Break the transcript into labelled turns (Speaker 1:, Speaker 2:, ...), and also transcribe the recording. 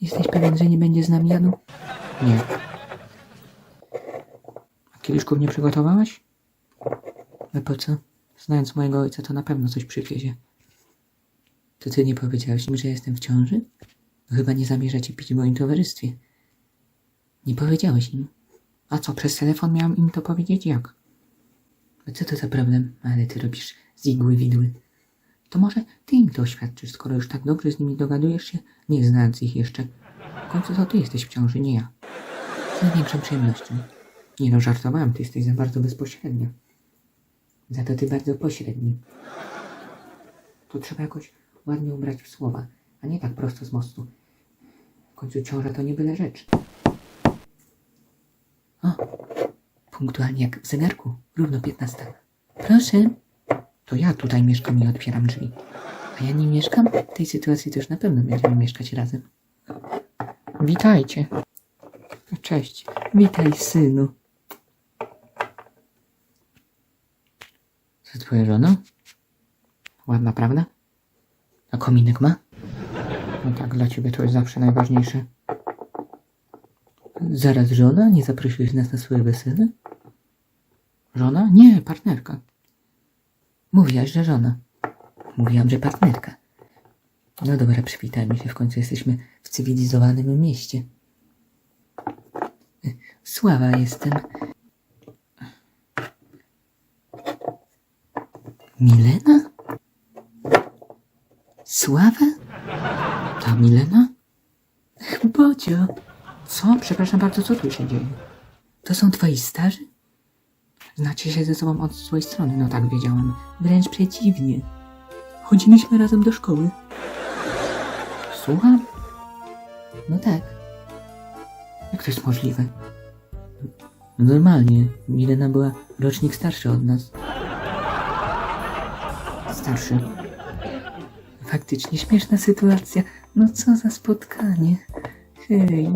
Speaker 1: Jesteś pewien, że nie będzie z nami jadł? Nie. A kieliszków nie przygotowałaś? No po co? Znając mojego ojca, to na pewno coś przywiezie. To ty nie powiedziałeś im, że jestem w ciąży? No Chyba nie zamierzacie pić w moim towarzystwie. Nie powiedziałeś im. A co, przez telefon miałam im to powiedzieć? Jak? A co to za problem? Ale ty robisz z igły widły. To może ty im to oświadczysz, skoro już tak dobrze z nimi dogadujesz się, nie znając ich jeszcze. W końcu to ty jesteś w ciąży, nie ja. Z największą przyjemnością. Nie no, żartowałem, ty jesteś za bardzo bezpośrednia. Za to ty bardzo pośredni. To trzeba jakoś ładnie ubrać w słowa, a nie tak prosto z mostu. W końcu ciąża to nie byle rzecz. O, punktualnie jak w zegarku, równo 15. Proszę. To ja tutaj mieszkam i otwieram drzwi. A ja nie mieszkam? W tej sytuacji to już na pewno będziemy mieszkać razem. Witajcie. Cześć. Witaj, synu. To twoja żona? Ładna, prawda? A kominek ma? No tak, dla ciebie to jest zawsze najważniejsze. Zaraz żona? Nie zaprosiłeś nas na swoje wesele? Żona? Nie, partnerka. Mówiłaś, że żona. Mówiłam, że partnerka. No dobra, przywitajmy się, w końcu jesteśmy w cywilizowanym mieście. Sława jestem. Milena? Sława? Ta Milena? Bodzio. Co? Przepraszam bardzo, co tu się dzieje? To są twoi starzy? Znacie się ze sobą od złej strony, no tak wiedziałam. Wręcz przeciwnie. Chodziliśmy razem do szkoły. Słucham? No tak. Jak to jest możliwe? Normalnie. Milena była rocznik starszy od nas. Starszy. Faktycznie śmieszna sytuacja. No co za spotkanie. Hej.